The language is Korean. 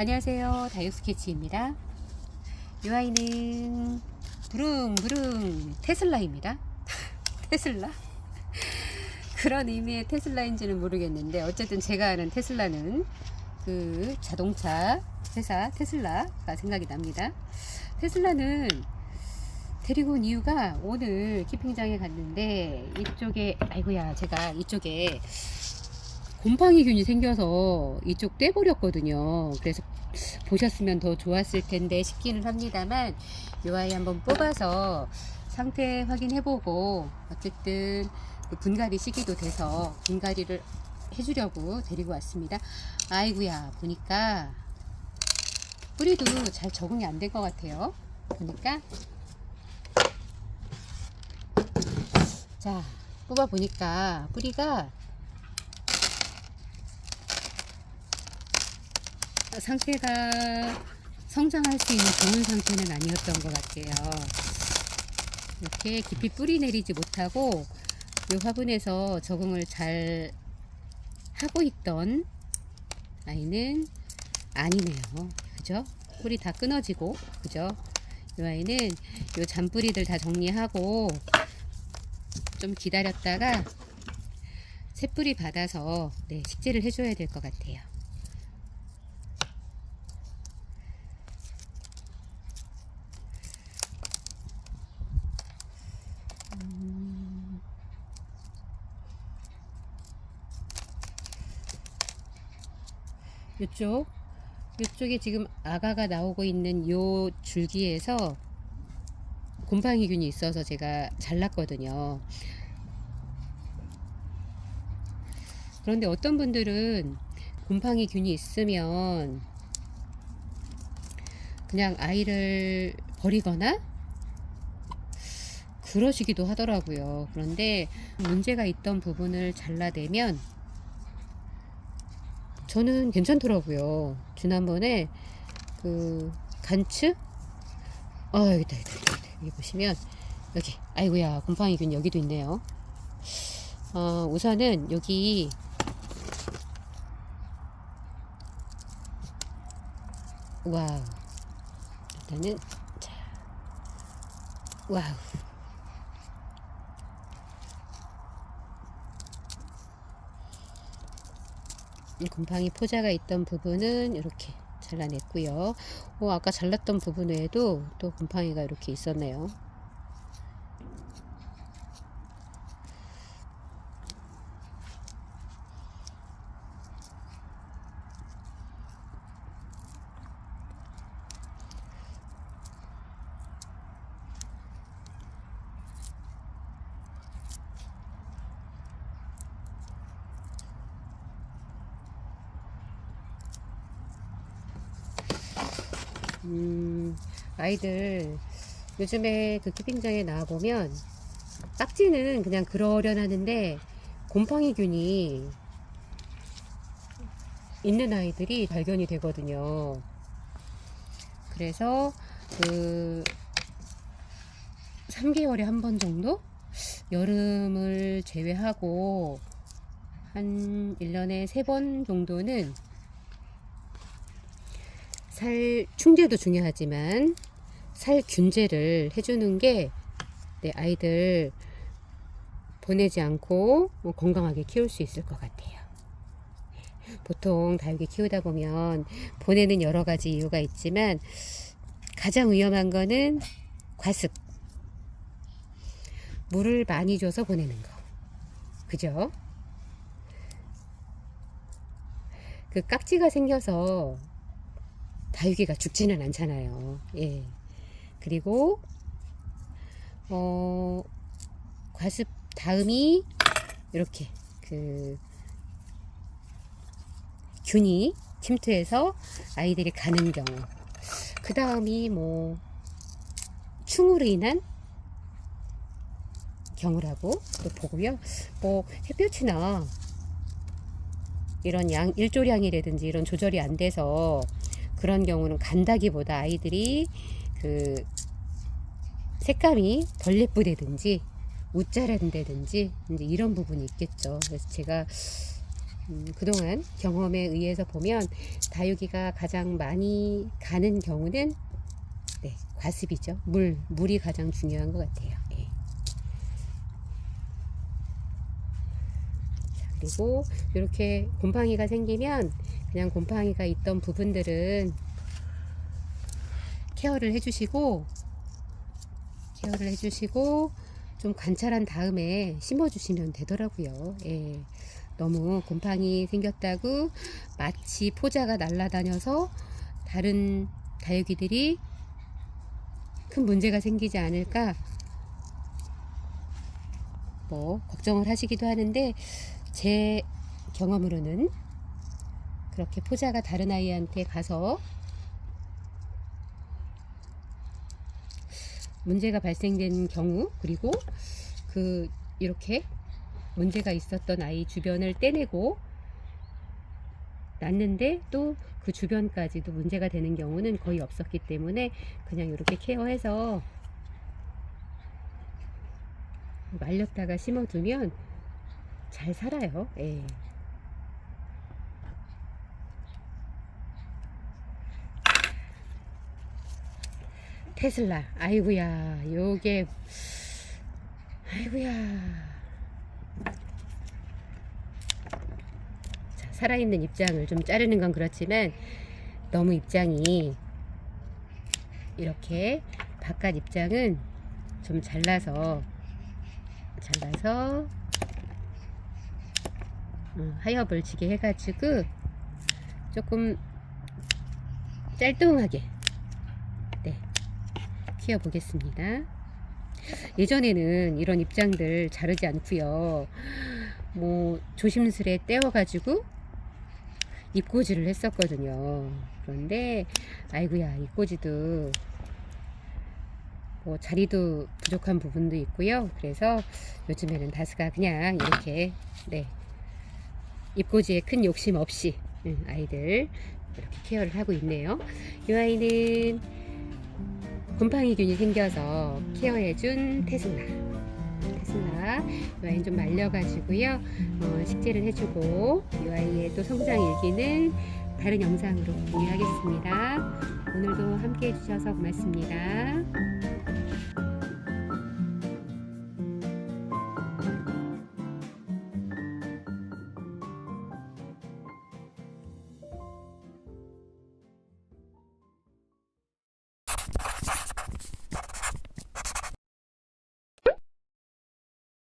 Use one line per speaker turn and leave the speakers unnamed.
안녕하세요. 다육스케치입니다. 이 아이는 부릉부릉 테슬라입니다. 테슬라? 그런 의미의 테슬라인지는 모르겠는데 어쨌든 제가 아는 테슬라는 그 자동차 회사 테슬라가 생각이 납니다. 테슬라는 데리고 온 이유가 오늘 키핑장에 갔는데 이쪽에 아이고야 제가 이쪽에 곰팡이균이 생겨서 이쪽 떼버렸거든요. 그래서 보셨으면 더 좋았을 텐데 싶기는 합니다만 이 아이 한번 뽑아서 상태 확인해보고 어쨌든 그 분갈이 시기도 돼서 분갈이를 해주려고 데리고 왔습니다. 아이고야 보니까 뿌리도 잘 적응이 안 된 것 같아요. 보니까 자 뽑아 보니까 뿌리가 상태가 성장할 수 있는 좋은 상태는 아니었던 것 같아요. 이렇게 깊이 뿌리 내리지 못하고 이 화분에서 적응을 잘 하고 있던 아이는 아니네요. 그죠? 뿌리 다 끊어지고, 그죠? 이 아이는 요 잔뿌리들 다 정리하고 좀 기다렸다가 새뿌리 받아서 네, 식재를 해줘야 될 것 같아요. 이쪽 이쪽에 지금 아가가 나오고 있는 요 줄기에서 곰팡이균이 있어서 제가 잘랐거든요. 그런데 어떤 분들은 곰팡이균이 있으면 그냥 아이를 버리거나 그러시기도 하더라고요. 그런데 문제가 있던 부분을 잘라내면 저는 괜찮더라고요. 지난번에 그 간츠 아 여기다 여기다 여기 보시면 여기 아이고야 곰팡이균 여기도 있네요. 어, 우선은 여기 와우 일단은 자 와우 곰팡이 포자가 있던 부분은 이렇게 잘라냈고요. 어, 아까 잘랐던 부분 외에도 또 곰팡이가 이렇게 있었네요. 음, 아이들 요즘에 그 키핑장에 나와보면 딱지는 그냥 그러려나는데 곰팡이균이 있는 아이들이 발견이 되거든요. 그래서 그 3개월에 한 번 정도 여름을 제외하고 한 1년에 3번 정도는 살 충제도 중요하지만 살 균제를 해주는 게내 아이들 보내지 않고 뭐 건강하게 키울 수 있을 것 같아요. 보통 다육이 키우다 보면 보내는 여러 가지 이유가 있지만 가장 위험한 거는 과습. 물을 많이 줘서 보내는 거. 그죠? 그 깍지가 생겨서 다육이가 죽지는 않잖아요. 예. 그리고 어 과습 다음이 이렇게 그 균이 침투해서 아이들이 가는 경우. 그 다음이 뭐 충으로 인한 경우라고 또 보고요. 뭐 햇볕이나 이런 양 일조량이라든지 이런 조절이 안 돼서 그런 경우는 간다기보다 아이들이 그 색감이 덜 예쁘다든지 웃자란다든지 이제 이런 부분이 있겠죠. 그래서 제가 음, 그동안 경험에 의해서 보면 다육이가 가장 많이 가는 경우는 네, 과습이죠. 물, 물이 가장 중요한 것 같아요. 예. 자, 그리고 이렇게 곰팡이가 생기면 그냥 곰팡이가 있던 부분들은 케어를 해주시고 케어를 해주시고 좀 관찰한 다음에 심어주시면 되더라고요. 예. 너무 곰팡이 생겼다고 마치 포자가 날아다녀서 다른 다육이들이 큰 문제가 생기지 않을까 뭐 걱정을 하시기도 하는데 제 경험으로는 그렇게 포자가 다른 아이한테 가서 문제가 발생된 경우 그리고 그 이렇게 문제가 있었던 아이 주변을 떼내고 놨는데 또 그 주변까지도 문제가 되는 경우는 거의 없었기 때문에 그냥 이렇게 케어해서 말렸다가 심어두면 잘 살아요. 예. 테슬라, 아이고야, 요게, 아이고야. 자, 살아있는 입장을 좀 자르는 건 그렇지만, 너무 입장이 이렇게 바깥 입장은 좀 잘라서, 잘라서, 어, 하엽을 지게 해가지고, 조금 짤뚱하게, 네, 키워 보겠습니다. 예전에는 이런 입장들 자르지 않고요. 뭐 조심스레 떼어 가지고 잎꽂이를 했었거든요. 그런데 아이고야 잎꽂이도 뭐 자리도 부족한 부분도 있고요. 그래서 요즘에는 다스가 그냥 이렇게 네 잎꽂이에 큰 욕심 없이 응, 아이들 이렇게 케어를 하고 있네요. 이 아이는 곰팡이균이 생겨서 케어해준 테슬라. 테슬라. 이 아이는 좀 말려가지고요. 어, 식재를 해주고, 이 아이의 또 성장 일기는 다른 영상으로 공유하겠습니다. 오늘도 함께 해주셔서 고맙습니다.